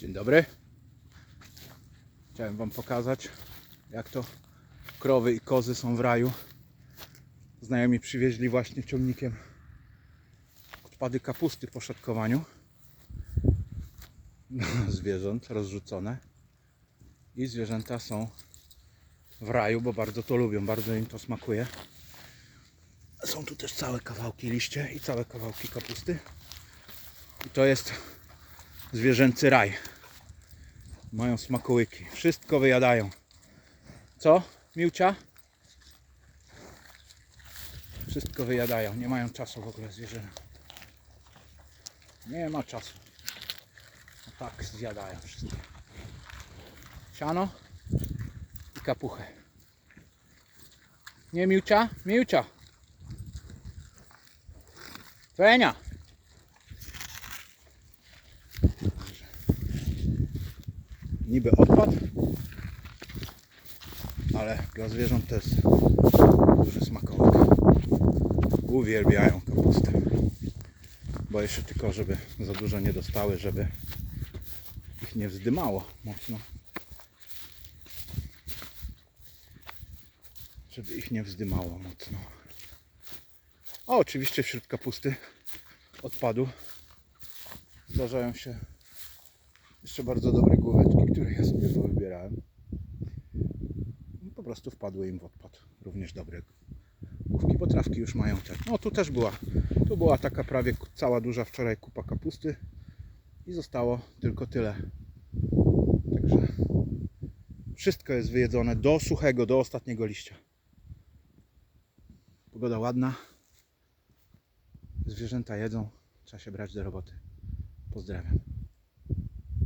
Dzień dobry. Chciałem Wam pokazać, jak to krowy i kozy są w raju. Znajomi przywieźli właśnie ciągnikiem odpady kapusty po szatkowaniu zwierząt rozrzucone. I zwierzęta są w raju, bo bardzo to lubią, bardzo im to smakuje. Są tu też całe kawałki liście i całe kawałki kapusty. I to jest zwierzęcy raj. Mają smakołyki. Wszystko wyjadają. Co, Miłcia? Wszystko wyjadają. Nie mają czasu w ogóle zwierzyny. Nie ma czasu. A tak zjadają wszystko. Siano i kapuchę. Nie Miłcia? Miłcia! Fenia! Niby odpad, ale dla zwierząt to jest duży smakołyk. Uwielbiają kapustę. Boję się tylko, żeby za dużo nie dostały, żeby ich nie wzdymało mocno. Żeby ich nie wzdymało mocno. A oczywiście wśród kapusty odpadu zdarzają się jeszcze bardzo dobre główeczki, które ja sobie wybierałem. Po prostu wpadły im w odpad. Również dobre główki, bo trawki już mają te. No tu też była. Tu była taka prawie cała duża wczoraj kupa kapusty i zostało tylko tyle. Także wszystko jest wyjedzone do suchego, do ostatniego liścia. Pogoda ładna. Zwierzęta jedzą. Trzeba się brać do roboty. Pozdrawiam.